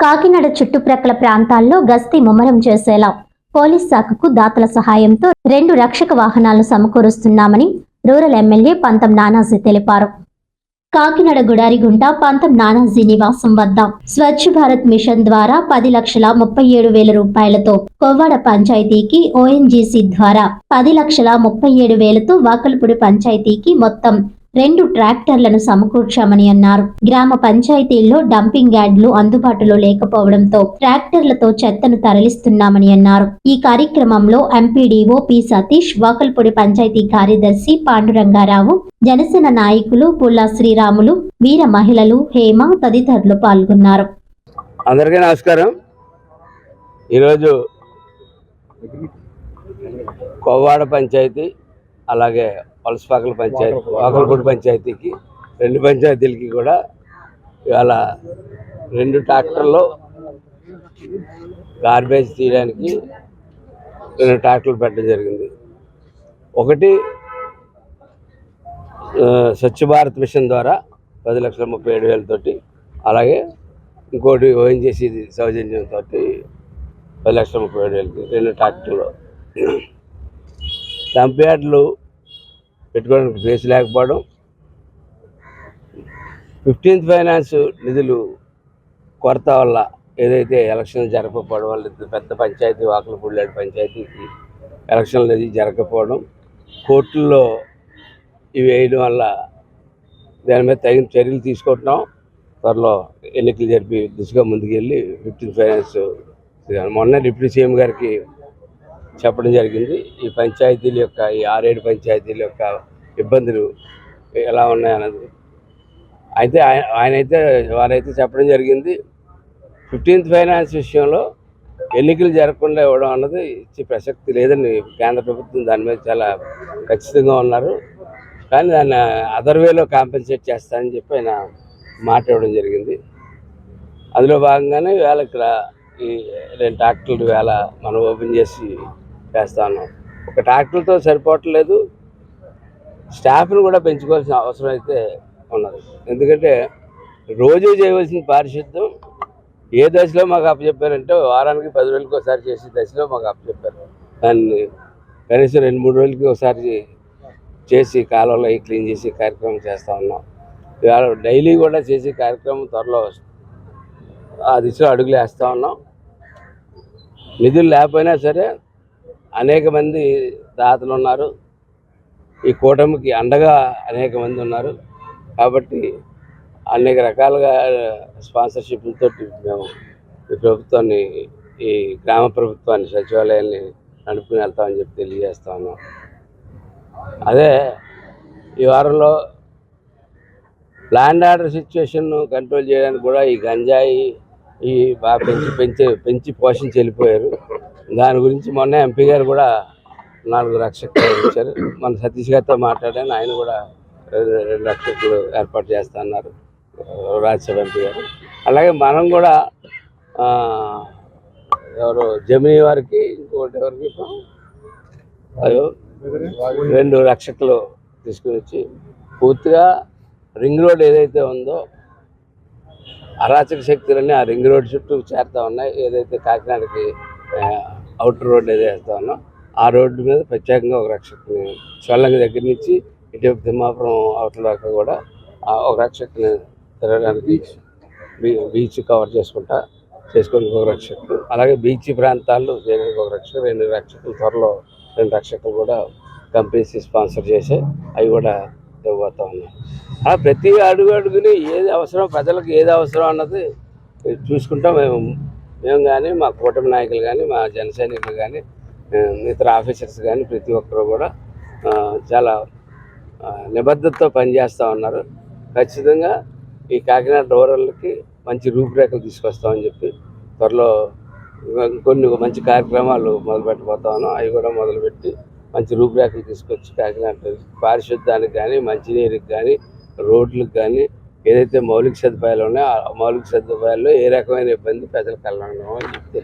కాకినాడ చుట్టుప్రక్కల ప్రాంతాల్లో గస్తీ ముమ్మరం చేసేలా పోలీస్ శాఖకు దాతల సహాయంతో రెండు రక్షక వాహనాలను సమకూరుస్తున్నామని రూరల్ ఎమ్మెల్యే పంతం నానాజీ తెలిపారు. కాకినాడ గుడారిగుంట పంతం నానాజీ నివాసం వద్ద స్వచ్ఛ భారత్ మిషన్ ద్వారా పది లక్షల ముప్పై ఏడు వేల రూపాయలతో కొవ్వాడ పంచాయతీకి ఓఎన్జీసీ ద్వారా పది లక్షల ముప్పై ఏడు వేలతో వాకల్పూడి పంచాయతీకి మొత్తం రెండు ట్రాక్టర్లను సమకూర్చామని అన్నారు. గ్రామ పంచాయతీల్లో డంపింగ్ యార్డులు అందుబాటులో లేకపోవడంతో ట్రాక్టర్లతో చెత్తను తరలిస్తున్నామని అన్నారు. ఈ కార్యక్రమంలో ఎంపీడీఓ పి సతీష్ వాకల్పూడి పంచాయతీ కార్యదర్శి పాండురంగారావు జనసేన నాయకులు పుల్లా శ్రీరాములు వీర మహిళలు హేమ తదితరులు పాల్గొన్నారు. అందరికీ నమస్కారం. ఈరోజు కొవ్వాడ పంచాయతీ అలాగే పలసపాకల పంచాయతీ వాకలపూడి పంచాయతీకి రెండు పంచాయతీలకి కూడా ఇవాళ రెండు ట్రాక్టర్లు గార్బేజ్ తీయడానికి రెండు ట్రాక్టర్లు పెట్టడం జరిగింది. ఒకటి స్వచ్ఛ భారత్ మిషన్ ద్వారా పది లక్షల ముప్పై ఏడు వేలతోటి అలాగే ఇంకోటి ఓఎన్జీసీ సౌజన్యంతో పది లక్షల ముప్పై ఏడు వేలకి రెండు ట్రాక్టర్లు. డంప్ యార్డ్లు పెట్టుకోవడానికి ప్లేస్ లేకపోవడం. ఫిఫ్టీన్త్ ఫైనాన్స్ నిధులు కొరత వల్ల ఏదైతే ఎలక్షన్ జరగకపోవడం వల్ల పెద్ద పంచాయతీ వాకుల పుల్లాడు పంచాయతీకి ఎలక్షన్లు అది జరగకపోవడం కోర్టుల్లో ఇవి వేయడం వల్ల దాని మీద తగిన చర్యలు తీసుకుంటున్నాం. త్వరలో ఎన్నికలు జరిపి దిశగా ముందుకెళ్ళి ఫిఫ్టీన్ ఫైనాన్స్ మొన్న డిప్యూటీ సీఎం గారికి చెప్పడం జరిగింది. ఈ పంచాయతీల యొక్క ఈ ఆరేడు పంచాయతీల యొక్క ఇబ్బందులు ఎలా ఉన్నాయన్నది. అయితే ఆయన ఆయన అయితే వారైతే చెప్పడం జరిగింది. ఫిఫ్టీన్త్ ఫైనాన్స్ విషయంలో ఎన్నికలు జరగకుండా ఇవ్వడం అన్నది ఇచ్చే ప్రసక్తి లేదని కేంద్ర ప్రభుత్వం దాని మీద చాలా ఖచ్చితంగా ఉన్నారు. కానీ దాన్ని అదర్వేలో కాంపెన్సేట్ చేస్తానని చెప్పి ఆయన మాట ఇవ్వడం జరిగింది. అందులో భాగంగానే వేళ ఇక్కడ ఈ రెండు ట్రాక్టర్లు వేళ మనం ఓపెన్ చేసి వేస్తా ఉన్నాం ఒక ట్రాక్టర్తో సరిపోవట్లేదు. స్టాఫ్ను కూడా పెంచుకోవాల్సిన అవసరం అయితే ఉన్నది. ఎందుకంటే రోజు చేయవలసిన పారిశుద్ధ్యం. ఏ దశలో మాకు అప్పచెప్పారంటే వారానికి పది రోజులకి ఒకసారి చేసే దశలో మాకు అప్పచెప్పారు. దాన్ని కనీసం రెండు మూడు రోజులకి ఒకసారి చేసి కాలువలో క్లీన్ చేసి కార్యక్రమం చేస్తూ ఉన్నాం. ఇవాళ డైలీ కూడా చేసే కార్యక్రమం త్వరలో ఆ దిశలో అడుగులు వేస్తూ ఉన్నాం. నిధులు లేకపోయినా సరే అనేక మంది దాతలు ఉన్నారు. ఈ కూటమికి అండగా అనేక మంది ఉన్నారు. కాబట్టి అనేక రకాలుగా స్పాన్సర్షిప్లతో మేము ఈ ప్రభుత్వాన్ని ఈ గ్రామ ప్రభుత్వాన్ని సచివాలయాన్ని నడుపుకుని వెళ్తామని చెప్పి తెలియజేస్తా ఉన్నాం. అదే ఈ వారంలో ల్యాండ్ ఆర్డర్ సిచ్యువేషన్ను కంట్రోల్ చేయడానికి కూడా ఈ గంజాయి ఈ బాగా పెంచి పెంచి పెంచి పోషించి వెళ్ళిపోయారు. దాని గురించి మొన్న ఎంపీ గారు కూడా నాలుగు రక్షకులు ఇచ్చారు. మన సతీష్ గారితో మాట్లాడాను. ఆయన కూడా రెండు రెండు రక్షకులు ఏర్పాటు చేస్తా అన్నారు. రాజ్యసభ ఎంపీ గారు. అలాగే మనం కూడా ఎవరు జమినీ వారికి ఇంకోటి ఎవరికి రెండు రక్షకులు తీసుకుని వచ్చి పూర్తిగా రింగ్ రోడ్ ఏదైతే ఉందో అరాచక శక్తులన్నీ ఆ రింగ్ రోడ్ చుట్టూ చేరుతా ఉన్నాయి. ఏదైతే కాకినాడకి అవుటర్ రోడ్ ఏదో వేస్తా ఉన్నా. ఆ రోడ్డు మీద ప్రత్యేకంగా ఒక రక్షకుని చొల్లంగి దగ్గర నుంచి ఇటువైపు తిమ్మాపురం అవతల దాకా కూడా ఒక రక్షకుని తిరగడానికి బీచ్ కవర్ చేసుకుంటా చేసుకోవడానికి ఒక రక్షకులు అలాగే బీచ్ ప్రాంతాల్లో చేయడానికి ఒక రక్షకు రెండు రక్షకులు త్వరలో రెండు రక్షకులు కూడా కంపెనీస్ స్పాన్సర్ చేసి అవి కూడా ఇవ్వబోతా ఉన్నాయి అలా ప్రతి అడుగు అడుగుని ఏది అవసరం ప్రజలకు ఏది అవసరం అన్నది చూసుకుంటాం మేము మేము కానీ మా కూటమి నాయకులు కానీ మా జన సైనికులు కానీ ఇతర ఆఫీసర్స్ కానీ ప్రతి ఒక్కరు కూడా చాలా నిబద్ధతతో పనిచేస్తూ ఉన్నారు. ఖచ్చితంగా ఈ కాకినాడ రూరల్కి మంచి రూపురేఖలు తీసుకొస్తామని చెప్పి త్వరలో కొన్ని మంచి కార్యక్రమాలు మొదలుపెట్టబోతా ఉన్నాం. అవి కూడా మొదలుపెట్టి మంచి రూపురేఖలు తీసుకొచ్చి కాకినాడ పారిశుద్ధ్యానికి కానీ మంచినీరుకి కానీ రోడ్లకు కానీ ఏదైతే మౌలిక సదుపాయాలు ఉన్నాయో ఆ మౌలిక సదుపాయాల్లో ఏ రకమైన ఇబ్బంది ప్రజలు కలగడం అని చెప్తే